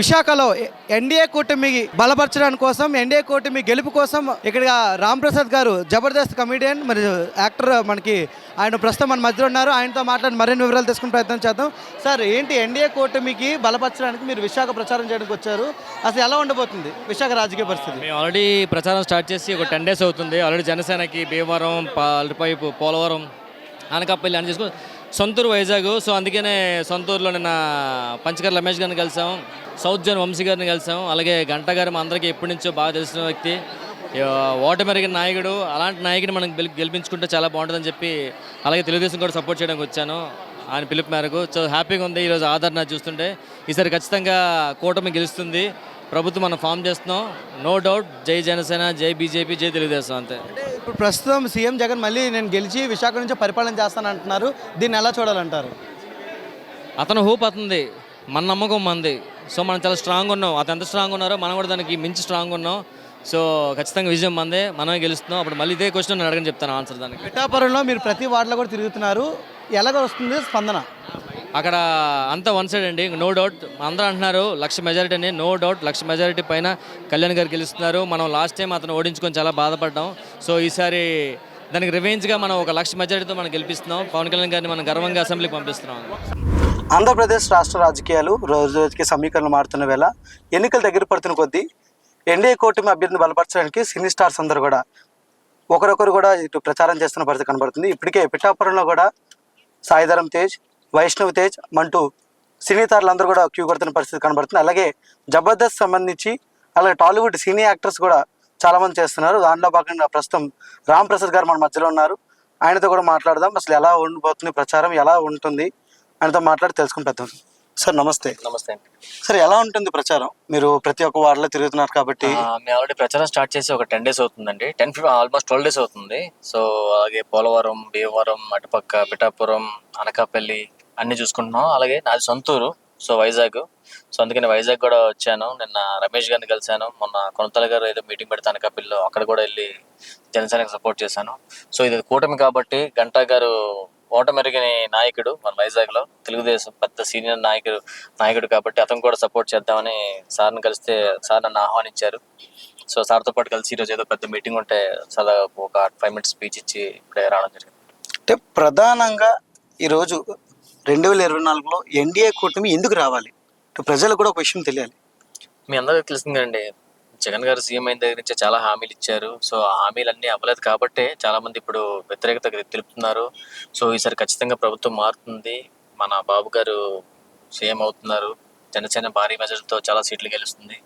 విశాఖలో ఎన్డీఏ కూటమి బలపరచడానికి కోసం ఎన్డీఏ కూటమి గెలుపు కోసం ఇక్కడ రామ్ ప్రసాద్ గారు జబర్దస్త్ కమెడియన్ మరి యాక్టర్ మనకి ఆయన ప్రస్తుతం మన మధ్యలో ఉన్నారు. ఆయనతో మాట్లాడి మరిన్ని వివరాలు తీసుకుని ప్రయత్నం చేద్దాం. సార్ ఏంటి ఎన్డీఏ కూటమికి బలపరచడానికి మీరు విశాఖ ప్రచారం చేయడానికి వచ్చారు? అసలు ఎలా ఉండబోతుంది విశాఖ రాజకీయ పరిస్థితి? మేము ఆల్రెడీ ప్రచారం స్టార్ట్ చేసి ఒక టెన్ డేస్ అవుతుంది. ఆల్రెడీ జనసేనకి భీమవరం పాలపైపు పోలవరం అనకాపల్లి అని చేసుకుని సొంతూరు వైజాగ్. సో అందుకనే సొంతూరులో నిన్న పంచకర్ రమేష్ గారిని కలిసాం సౌత్ జోన్ వంశీ గారిని కలిసాం అలాగే గంట గారు మా అందరికీ ఎప్పటి నుంచో బాగా తెలిసిన వ్యక్తి. ఓటమెరిగిన నాయకుడు అలాంటి నాయకుడిని మనం గెలి గెలిపించుకుంటే చాలా బాగుంటుందని చెప్పి అలాగే తెలుగుదేశం కూడా సపోర్ట్ చేయడానికి వచ్చాను ఆయన పిలుపు మేరకు. సో హ్యాపీగా ఉంది ఈరోజు ఆదరణ చూస్తుంటే. ఈసారి ఖచ్చితంగా కూటమి గెలుస్తుంది. ప్రభుత్వం మనం ఫామ్ చేస్తున్నాం. No doubt. జై జనసేన జై బీజేపీ జై తెలుగుదేశం అంతే. అంటే ఇప్పుడు ప్రస్తుతం సీఎం జగన్ మళ్ళీ నేను గెలిచి విశాఖ నుంచి పరిపాలన చేస్తాను అంటున్నారు దీన్ని ఎలా చూడాలంటారు? అతను హోప్ అతనిది మన నమ్మకం మంది. సో మనం చాలా స్ట్రాంగ్ ఉన్నాం. అతను ఎంత స్ట్రాంగ్ ఉన్నారో మనం కూడా దానికి మించి స్ట్రాంగ్ ఉన్నాం. సో ఖచ్చితంగా విజయం మందే. మనమే గెలుస్తున్నాం. అప్పుడు మళ్ళీ ఇదే క్వశ్చన్ నేను అడగని చెప్తాను ఆన్సర్ దానికి. పిఠాపురంలో మీరు ప్రతి వార్డులో కూడా తిరుగుతున్నారు. ఎలాగ వస్తుంది స్పందన? అక్కడ అంతా వన్ సైడ్ అండి. నో డౌట్ అందరూ అంటున్నారు లక్ష మెజారిటీ అని నో డౌట్ లక్ష మెజారిటీ పైన కళ్యాణ్ గారు గెలుస్తున్నారు. మనం లాస్ట్ టైం అతను ఓడించుకొని చాలా బాధపడ్డాం. సో ఈసారి దానికి రివెంజ్గా మనం ఒక లక్ష మెజారిటీతో మనం గెలిపిస్తున్నాం. పవన్ కళ్యాణ్ గారిని మనం గర్వంగా అసెంబ్లీకి పంపిస్తున్నాం. ఆంధ్రప్రదేశ్ రాష్ట్ర రాజకీయాలు రోజు రోజుకి సమీకరణలు మారుతున్న వేళ ఎన్నికలు దగ్గర పడుతున్న కొద్దీ ఎన్డీఏ కూటమి అభ్యర్థిని బలపరచడానికి సినీ స్టార్స్ అందరూ కూడా ఒకరొకరు కూడా ఇటు ప్రచారం చేస్తున్న పరిస్థితి కనబడుతుంది. ఇప్పటికే పిఠాపురంలో కూడా సాయిధరం తేజ్ వైష్ణవ్ తేజ్ మంటూ సినీ తారులందరూ కూడా క్యూ కొడుతున్న పరిస్థితి కనబడుతుంది. అలాగే జబర్దస్త్ సంబంధించి అలాగే టాలీవుడ్ సినీ యాక్టర్స్ కూడా చాలా మంది చేస్తున్నారు. దాంట్లో భాగంగా ప్రస్తుతం రామ్ ప్రసాద్ గారు మన మధ్యలో ఉన్నారు. ఆయనతో కూడా మాట్లాడదాం. అసలు ఎలా ఉండబోతుంది ప్రచారం ఎలా ఉంటుంది? ఆయనతో మాట్లాడి తెలుసుకుని పెద్దాం. సార్ నమస్తే. నమస్తే అండి. సార్ ఎలా ఉంటుంది ప్రచారం? మీరు ప్రతి ఒక్క వార్డులో తిరుగుతున్నారు కాబట్టి. మేము ఆల్రెడీ ప్రచారం స్టార్ట్ చేసి ఒక టెన్ డేస్ అవుతుందండి. టెన్ ఫిఫ్ ఆల్మోస్ట్ ట్వెల్వ్ డేస్ అవుతుంది. సో అలాగే పోలవరం భీమవరం అటుపక్క పిఠాపురం అనకాపల్లి అన్ని చూసుకుంటున్నాం. అలాగే నాది సొంతూరు సో వైజాగ్. సో అందుకని వైజాగ్ కూడా వచ్చాను. నిన్న రమేష్ గారిని కలిశాను. మొన్న కొనతల గారు ఏదో మీటింగ్ పెడతాను అనకాపల్లిలో అక్కడ కూడా వెళ్ళి జనసేనకి సపోర్ట్ చేశాను. సో ఇది కూటమి కాబట్టి గంటా గారు ఓటమెరిగిన నాయకుడు మన వైజాగ్లో తెలుగుదేశం పెద్ద సీనియర్ నాయకుడు నాయకుడు కాబట్టి అతను కూడా సపోర్ట్ చేద్దామని సార్ని కలిస్తే సార్ నన్ను ఆహ్వానించారు. సో సార్తో పాటు కలిసి ఈరోజు ఏదో పెద్ద మీటింగ్ ఉంటే సదా ఒక ఫైవ్ మినిట్స్ స్పీచ్ ఇచ్చి ఇప్పుడే రావడం జరిగింది. అంటే ప్రధానంగా ఈరోజు రెండు వేల ఇరవై నాలుగులో ఎన్డీఏ కూటమి ఎందుకు రావాలి? అంటే ప్రజలకు కూడా ఒక విషయం తెలియాలి. మీ అందరికీ తెలిసింది కదండి జగన్ గారు సీఎం అయిన దగ్గర నుంచి చాలా హామీలు ఇచ్చారు. సో ఆ హామీలన్నీ అవ్వలేదు కాబట్టే చాలా మంది ఇప్పుడు వ్యతిరేకత తెలుపుతున్నారు. సో ఈసారి ఖచ్చితంగా ప్రభుత్వం మారుతుంది. మన బాబు గారు సీఎం అవుతున్నారు. జనసేన భారీ మెజార్టీతో చాలా సీట్లు గెలుస్తుంది.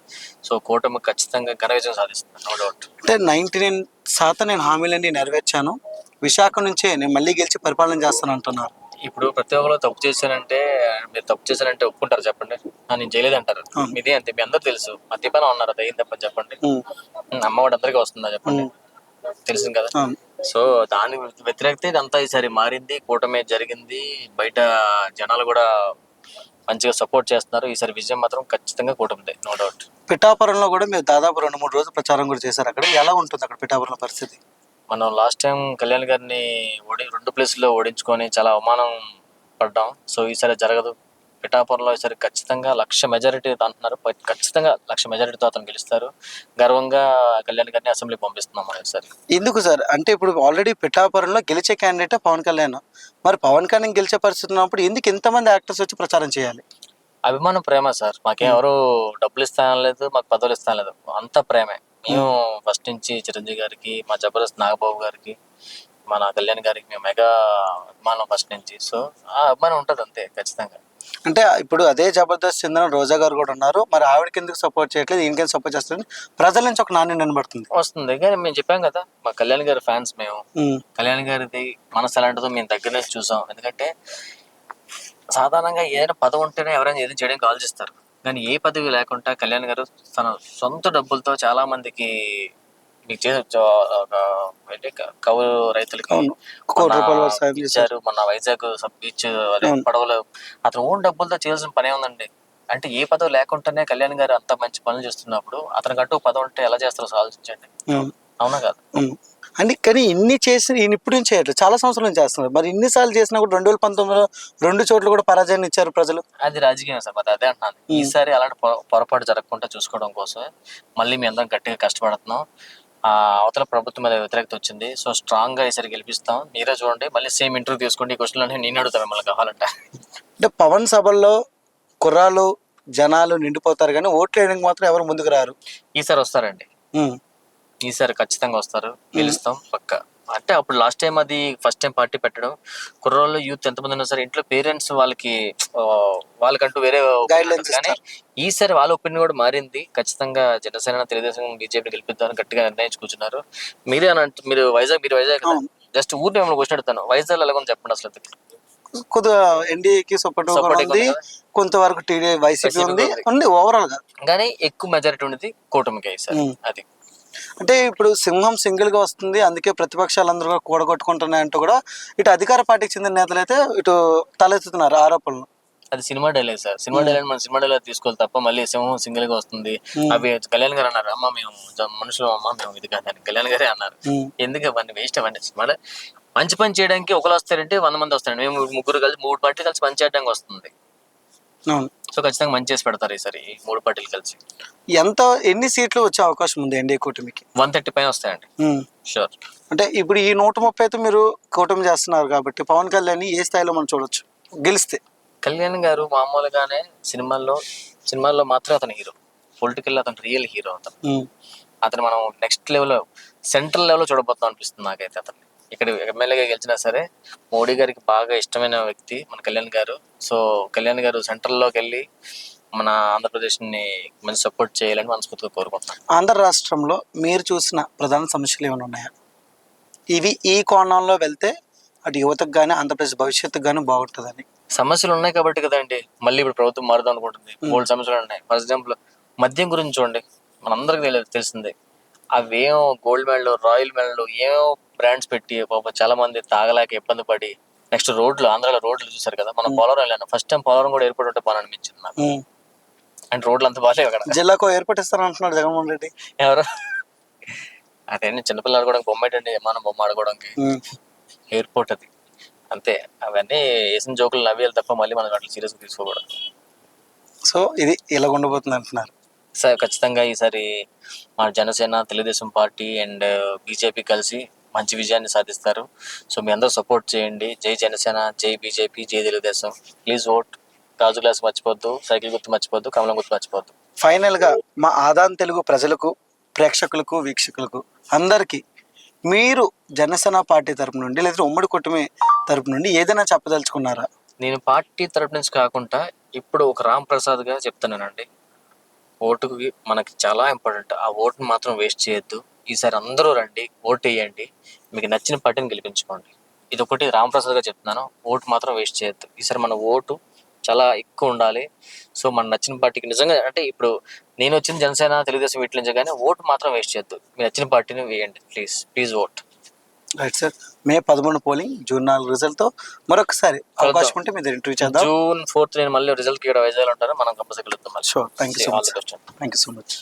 సో కూటమి ఖచ్చితంగా ఘన విజయం సాధిస్తుంది. నో డౌట్ అంటే నైంటీ నైన్ శాతం నేను హామీలన్నీ నెరవేర్చాను. విశాఖ నుంచే నేను మళ్ళీ గెలిచి పరిపాలన చేస్తాను అంటున్నారు. ఇప్పుడు ప్రతి ఒక్కరు తప్పు చేశారంటే మీరు తప్పు చేశారంటే ఒప్పుకుంటారు చెప్పండి. ఆ, నేను చేయలేదు అంటారు. ఇదే అంతే మీ అందరూ తెలుసు. మద్యపానం అన్నారు అది తప్ప చెప్పండి. ఉమ్, అమ్మఒడి అందరికీ వస్తుందా చెప్పండి? ఉమ్, తెలిసింది కదా. అవును. సో దాని వ్యతిరేకత ఇదంతా ఈసారి మారింది. కూటమి జరిగింది. బయట జనాలు కూడా మంచిగా సపోర్ట్ చేస్తున్నారు. ఈసారి విజయం మాత్రం ఖచ్చితంగా కూటమిదే నో డౌట్. పిఠాపురంలో కూడా మీరు దాదాపు రెండు మూడు రోజులు ప్రచారం కూడా చేశారు అక్కడ. ఎలా ఉంటుంది అక్కడ పిఠాపురం పరిస్థితి? మనం లాస్ట్ టైం కళ్యాణ్ గారిని ఓడి రెండు ప్లేస్లో ఓడించుకొని చాలా అవమానం పడ్డాం. సో ఈసారి జరగదు. పిఠాపురంలో ఈసారి ఖచ్చితంగా లక్ష మెజారిటీ అంటున్నారు. ఖచ్చితంగా లక్ష మెజారిటీతో అతను గెలుస్తారు. గర్వంగా కళ్యాణ్ గారిని అసెంబ్లీకి పంపిస్తున్నాం మనం ఈసారి. ఎందుకు సార్? అంటే ఇప్పుడు ఆల్రెడీ పిఠాపురంలో గెలిచే క్యాండిడేట్ పవన్ కళ్యాణ్. మరి పవన్ కళ్యాణ్ గెలిచే పరిస్థితి ఉన్నప్పుడు ఎందుకు ఇంతమంది యాక్టర్స్ వచ్చి ప్రచారం చేయాలి? అభిమానం ప్రేమ సార్. మాకేం ఎవరు డబ్బులు ఇస్తాను లేదు మాకు పదవులు ఇస్తాను లేదు అంతా ప్రేమే. మేము ఫస్ట్ నుంచి చిరంజీవి గారికి మా జబర్దస్త్ నాగబాబు గారికి మన కళ్యాణ్ గారికి మేము మెగా అభిమానం ఫస్ట్ నుంచి. సో ఆ అభిమానం ఉంటుంది అంతే ఖచ్చితంగా. అంటే ఇప్పుడు అదే జబర్దస్త్ చెందిన రోజా గారు కూడా ఉన్నారు. మరి ఆవిడకి ఎందుకు సపోర్ట్ చేయట్లేదు? ఈయనకి సపోర్ట్ చేస్తుంది ప్రజల నుంచి ఒక నాణ్యం నిలబడుతుంది. వస్తుంది. కానీ మేము చెప్పాం కదా మా కళ్యాణ్ గారి ఫ్యాన్స్ మేము. కళ్యాణ్ గారిది మనసు ఎలాంటిదో మేము దగ్గర నుంచి చూసాం. ఎందుకంటే సాధారణంగా ఏదైనా పదవి ఉంటేనే ఎవరైనా ఏదైనా చేయడానికి ఆలోచిస్తారు. కానీ ఏ పదవి లేకుండా కళ్యాణ్ గారు తన సొంత డబ్బులతో చాలా మందికి మీకు చేసే కౌలు రైతులకి ఇచ్చారు మన వైజాగ్ సబ్ బీచ్. పడవలు. అతను ఓన్ డబ్బులతో చేయాల్సిన పనే ఉందండి. అంటే ఏ పదవి లేకుండానే కళ్యాణ్ గారు అంత మంచి పనులు చేస్తున్నప్పుడు అతనికంటూ పదవి ఉంటే ఎలా చేస్తారో ఆలోచించండి అవును, కాదు. అని కానీ ఇన్ని చేసి ఈయన ఇప్పుడు నుంచి చేయట్లేదు. చాలా సంవత్సరాల నుంచి చేస్తున్నారు. మరి ఇన్నిసార్లు చేసినా కూడా రెండు వేల పంతొమ్మిదిలో రెండు చోట్ల కూడా పరాజయాన్ని ఇచ్చారు ప్రజలు. అది రాజకీయం సార్. మరి అదే అంటున్నాను. ఈసారి అలాంటి పొర- పొరపాటు జరగకుండా చూసుకోవడం కోసమే మళ్ళీ మేము అందరం గట్టిగా కష్టపడుతున్నాం. ఆ అవతల ప్రభుత్వం మీద వ్యతిరేకత వచ్చింది. సో స్ట్రాంగ్గా ఈసారి గెలిపిస్తాం. మీరే చూడండి. మళ్ళీ సేమ్ ఇంటర్వ్యూ తీసుకోండి. ఈ క్వశ్చన్ నేను అడుగుతాను మిమ్మల్ని కావాలంటే. అంటే పవన్ సభల్లో కుర్రాలు జనాలు నిండిపోతారు కానీ ఓట్లు వేయడానికి మాత్రం ఎవరు ముందుకు రారు. ఈసారి వస్తారండి. ఈసారి ఖచ్చితంగా వస్తారు. గెలుస్తాం పక్క. అంటే అప్పుడు లాస్ట్ టైం అది ఫస్ట్ టైం పార్టీ పెట్టడం. కుర్రోళ్ళు యూత్ ఎంతమంది ఉన్నా సరే ఇంట్లో పేరెంట్స్ వాళ్ళకి వాళ్ళకంటూ వేరే. కానీ ఈసారి వాళ్ళ ఒపీనియన్ కూడా మారింది. ఖచ్చితంగా జనసేన తెలుగుదేశం బీజేపీ గెలిపిద్దామని గట్టిగా నిర్ణయించి కూర్చున్నారు మీరే అని అంటు మీరు వైజాగ్ మీరు వైజాగ్. జస్ట్ ఊరిని మిమ్మల్ని క్వశ్చన్ అడుగుతాను. వైజాగ్ ఎలా ఉంది చెప్పండి అసలు కొద్దిగా ఎన్డీఏకి సపోర్ట్ ఉంది. ఉంది? కొంతవరకు టీడీ వైసీపీ ఉంది. ఉంది. ఉంది ఓవరాల్గా. కానీ ఎక్కువ మెజారిటీ ఉండేది కూటమికి. అది. అంటే ఇప్పుడు సింహం సింగిల్గా వస్తుంది అందుకే ప్రతిపక్షాలందరూ కూడా కూడగొట్టుకుంటున్నాయంటూ కూడా ఇటు అధికార పార్టీకి చెందిన నేతలు అయితే ఇటు తలెత్తుతున్నారు ఆరోపణలు. అది cinema dialogue sir. Cinema dialogue మన సినిమా డైలాగ్ తీసుకోవాలి తప్ప మళ్ళీ సింహం సింగిల్గా వస్తుంది. అవి కళ్యాణ్ గారు అన్నారు అమ్మ మేము మనుషులు అమ్మ మేము ఇది కాదని కళ్యాణ్ గారే అన్నారు. ఎందుకు అవన్నీ వేస్ట్ అవన్నీ సినిమాలో? మంచి పని చేయడానికి ఒకరు వస్తారంటే వంద మంది వస్తారండి. మేము ముగ్గురు కలిసి మూడు పార్టీలు కలిసి పని చేయడానికి వస్తుంది. సో ఖచ్చితంగా మంచి చేసి పెడతారు ఈసారి ఈ మూడు పార్టీలు కలిసి. ఎంత ఎన్ని సీట్లు వచ్చే అవకాశం ఉంది ఎన్డీఏ కూటమికి? వన్ థర్టీ పైన వస్తాయండి. షూర్ అంటే ఇప్పుడు ఈ నూట ముప్పై అయితే మీరు కూటమి చేస్తున్నారు కాబట్టి పవన్ కళ్యాణ్ ఏ స్థాయిలో మనం చూడొచ్చు? గెలిస్తే. కళ్యాణ్ గారు మామూలుగానే సినిమాల్లో సినిమాల్లో మాత్రం అతను హీరో. పొలిటికల్ అతను రియల్ హీరో అతను. అతను మనం నెక్స్ట్ లెవెల్ సెంట్రల్ లెవెల్ చూడబోతాం అనిపిస్తుంది నాకైతే అతను ఇక్కడ ఎమ్మెల్యేగా గెలిచినా సరే మోడీ గారికి బాగా ఇష్టమైన వ్యక్తి మన కళ్యాణ్ గారు. సో కళ్యాణ్ గారు సెంట్రల్లోకి వెళ్ళి మన ఆంధ్రప్రదేశ్ని మంచి సపోర్ట్ చేయాలని మనస్ఫూర్తిగా కోరుకుంటున్నాను. ఆంధ్ర రాష్ట్రంలో మీరు చూసిన ప్రధాన సమస్యలు ఏమైనా ఉన్నాయా? ఇవి ఈ కోణంలో వెళ్తే అటు యువతకు కానీ ఆంధ్రప్రదేశ్ భవిష్యత్తుకు కానీ బాగుంటుందని. సమస్యలు ఉన్నాయి కాబట్టి కదండి మళ్ళీ ఇప్పుడు ప్రభుత్వం మారుదాం అనుకుంటుంది. మూడు సమస్యలు ఉన్నాయి. ఫర్ ఎగ్జాంపుల్ మద్యం గురించి చూడండి. మనందరికి తెలియదు తెలిసిందే. అవేమో గోల్డ్ మెడల్ రాయల్ మెడల్ ఏమో బ్రాండ్స్ పెట్టి పాప చాలా మంది తాగలేక ఇబ్బంది పడి నెక్స్ట్ రోడ్లు ఆంధ్రాలో రోడ్లు చూసారు కదా మనం పోలవరం వెళ్ళాను ఫస్ట్ టైం పోలవరం కూడా ఏర్పడి ఉంటే బాగా అనిపించింది నాకు. అండ్ రోడ్లు అంత బాగాలేవు అక్కడ. జిల్లాకు ఏర్పటిస్తారంటున్నాడు జగన్మోహన్ రెడ్డి. ఎవరు? అదే చిన్నపిల్లలు ఆడుకోవడానికి బొమ్మ ఏంటండి విమానం బొమ్మ ఆడుకోవడానికి. ఎయిర్పోర్ట్ అది. అంతే. అవన్నీ వేసిన జోకులు నవ్వేయాలి తప్ప మళ్ళీ మనం అట్లా సీరియస్గా తీసుకోకూడదు. సో ఇది ఇలా ఉండబోతుంది అంటున్నారు. సార్ ఖచ్చితంగా ఈసారి మన Janasena Telugu Desam party and BJP కలిసి మంచి విజయాన్ని సాధిస్తారు. సో మీ అందరూ సపోర్ట్ చేయండి. జై జనసేన జై బీజేపీ జై తెలుగుదేశం. Please vote. గాజు గ్లాస్ మర్చిపోద్దు. సైకిల్ గుర్తు మర్చిపోద్దు. కమలం గుర్తు మర్చిపోద్దు. ఫైనల్గా మా ఆదాన్ తెలుగు ప్రజలకు ప్రేక్షకులకు వీక్షకులకు అందరికీ మీరు జనసేన పార్టీ తరపు నుండి లేదా ఉమ్మడి కుటుంబ తరపు నుండి ఏదైనా చెప్పదలుచుకున్నారా? నేను పార్టీ తరపు నుంచి కాకుండా ఇప్పుడు ఒక రామ్ ప్రసాద్గా చెప్తున్నానండి. ఓటుకి మనకి చాలా ఇంపార్టెంట్ ఆ ఓటుని మాత్రం వేస్ట్ చేయొద్దు. ఈసారి అందరూ రండి ఓటు వేయండి. మీకు నచ్చిన పార్టీని గెలిపించుకోండి. ఇది ఒకటి రామ్ ప్రసాద్గా చెప్తున్నాను. ఓటు మాత్రం వేస్ట్ చేయొద్దు. ఈసారి మన ఓటు చాలా ఎక్కువ ఉండాలి. సో మన నచ్చిన పార్టీకి నిజంగా అంటే ఇప్పుడు నేను వచ్చిన జనసేన తెలుగుదేశం వీటి నుంచి కానీ ఓటు మాత్రం వేస్ట్ చేయొద్దు. మీ నచ్చిన పార్టీని వేయండి please. Please vote. Right sir. May పదమూడు పోలింగ్ జూన్ నాలుగు రిజల్ట్తో మరొకసారి అవకాశం ఉంటే మీరు ఇంటర్వ్యూ చేద్దాం. జూన్ ఫోర్త్ నేను మళ్ళీ రిజల్ట్ ఇక్కడ వైజాగ్ ఉంటాను. మనం కంపల్సరీ కలుద్దాం మళ్ళీ. Sure thank you so much. Thank you so much